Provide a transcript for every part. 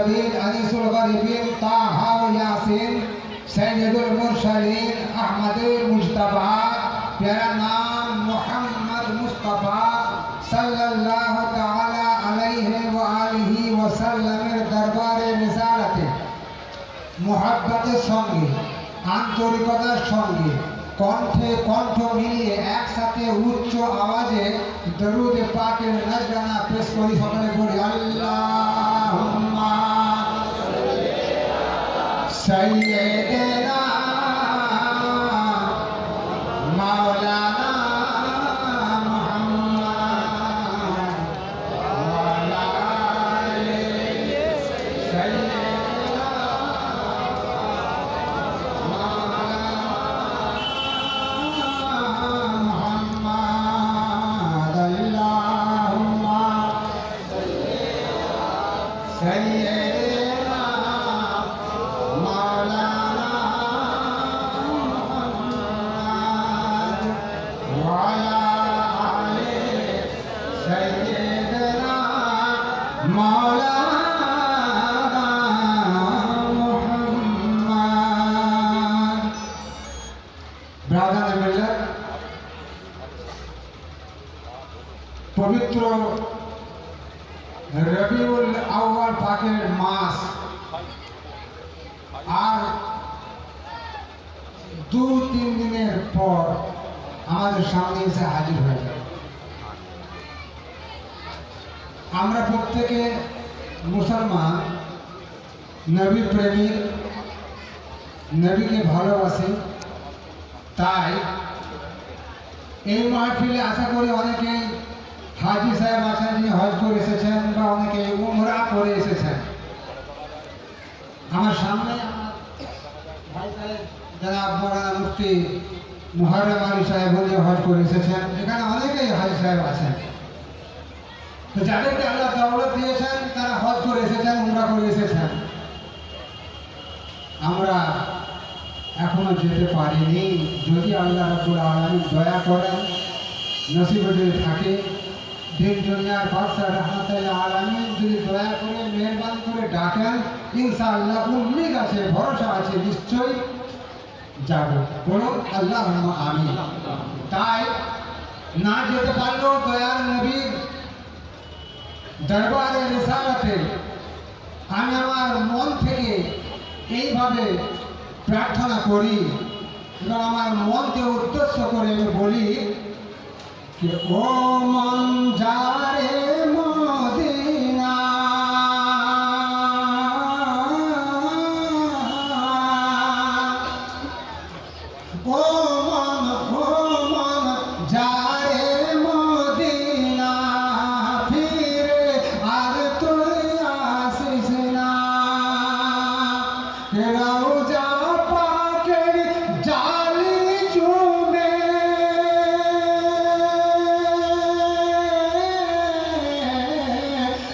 النبيين أنيس الغريبين طه وياسين سيد المرسلين أحمد المجتبى প্যারা নাম মোহাম্মদ মুস্তফা সাল্লাল্লাহু তাআলা আলাইহি ওয়া আলিহি ওয়া সাল্লামের দরবারে রিসালাতে মোহাব্বতের সঙ্গে আন্তরিকতার সঙ্গে কণ্ঠে কণ্ঠ মিলিয়ে একসাথে উচ্চ আওয়াজে দরুদ পাকের নজরানা পেশ করি সকলে করি আল্লাহুম্মা সাইয়্যিদিনা পবিত্র রবিউল আউয়াল পাকের মাস। আর দু তিন দিনের পর আমাদের সামনে এসে হাজির হয়ে যাবে। আমরা প্রত্যেকে মুসলমান নবী প্রেমিক নবীকে ভালোবাসি। তাই এই মাহফিলে আশা করি অনেকেই হাজি সাহেব আছেন, যিনি হজ করে এসেছেন বা অনেকে উমরা করে এসেছেন। আমার সামনে যারা মৌলানা মুফতি মুহাররম আলী সাহেব বলে হজ করে এসেছেন, এখানে অনেকেই হাজি সাহেব আছেন। তো যাদেরকে আল্লাহ দৌলত দিয়েছেন, তারা হজ করে এসেছেন, উমরা করে এসেছেন। আমরা এখনও যেতে পারিনি। যদি আল্লাহ রাবুল আলমী দয়া করেন নসিবে থাকে দিন দুনিয়ার বাদশাহ রহমতুল্লাহ আলমী যদি দয়া করে, মেহরবানি করে ডাকেন, ইনশাআল্লাহ উম্মিদ আছে, ভরসা আছে, নিশ্চয়ই যাব। বলুন আল্লাহ আমি তাই না যেতে পারলেও দয়ার নবীর দরবারে রিসালাতে আমি আমার মন থেকে এইভাবে প্রার্থনা করি এবং আমার মনকে উদ্দেশ্য করে আমি বলি ও মন যারে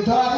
the dog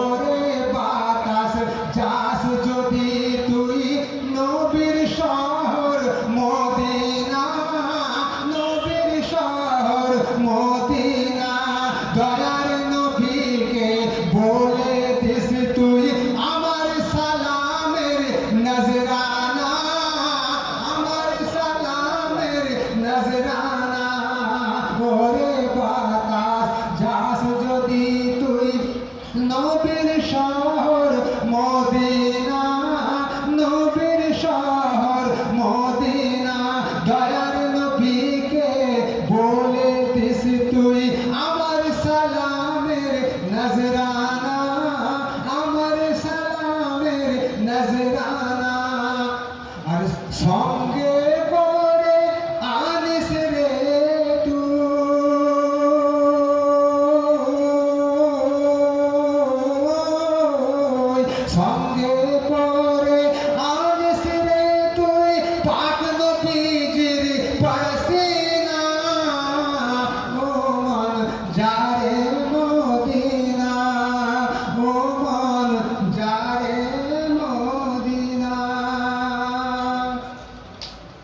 মদিনা দয়ার নবীকে বলে দিস তুই আমার সালামের নজরানা আমার সালামের নজরানা। আর সঙ্গে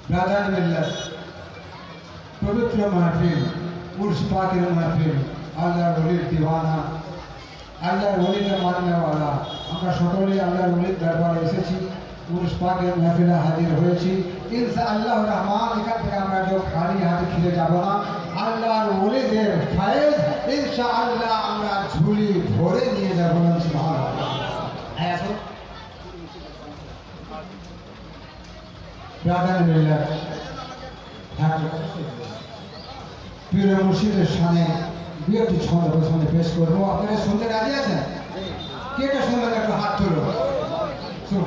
ব্রাদার মিল্লাত পবিত্র মাহফিল, উর্স পাকের মাহফিল, আল্লাহর ওলির দিওয়ানা, আল্লাহর ওলিদের মাননেওয়ালা। আমরা সকলেই আল্লাহর ওলির দরবারে এসেছি, উর্স পাকের মাহফিলে হাজির হয়েছি। ইনসা আল্লাহ রহমান, এখান থেকে আমরা কেউ খালি হাতে ফিরে যাব না। আল্লাহর ওলিদের ফায়েজ ইনশা আল্লাহ আমরা ঝুলি ভরে নিয়ে যাব সুবহানাল্লাহ। হ্যাঁ হ্যাঁ পীর মুর্শিদের সামনে দু একটি ছন্দ সামনে পেশ করব। আপনারা শুনতে রাজি আছেন? কে কে শুনবেন? একটু হাত তুলো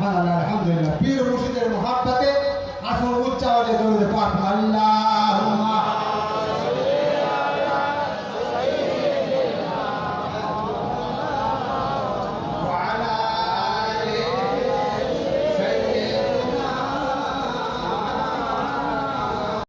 আল্লাহ আলহামদুলিল্লাহ। পীর মুর্শিদের মহাব্বাতে আসল উচ্চ আওয়াজে দৌড়ে পাঠ মারি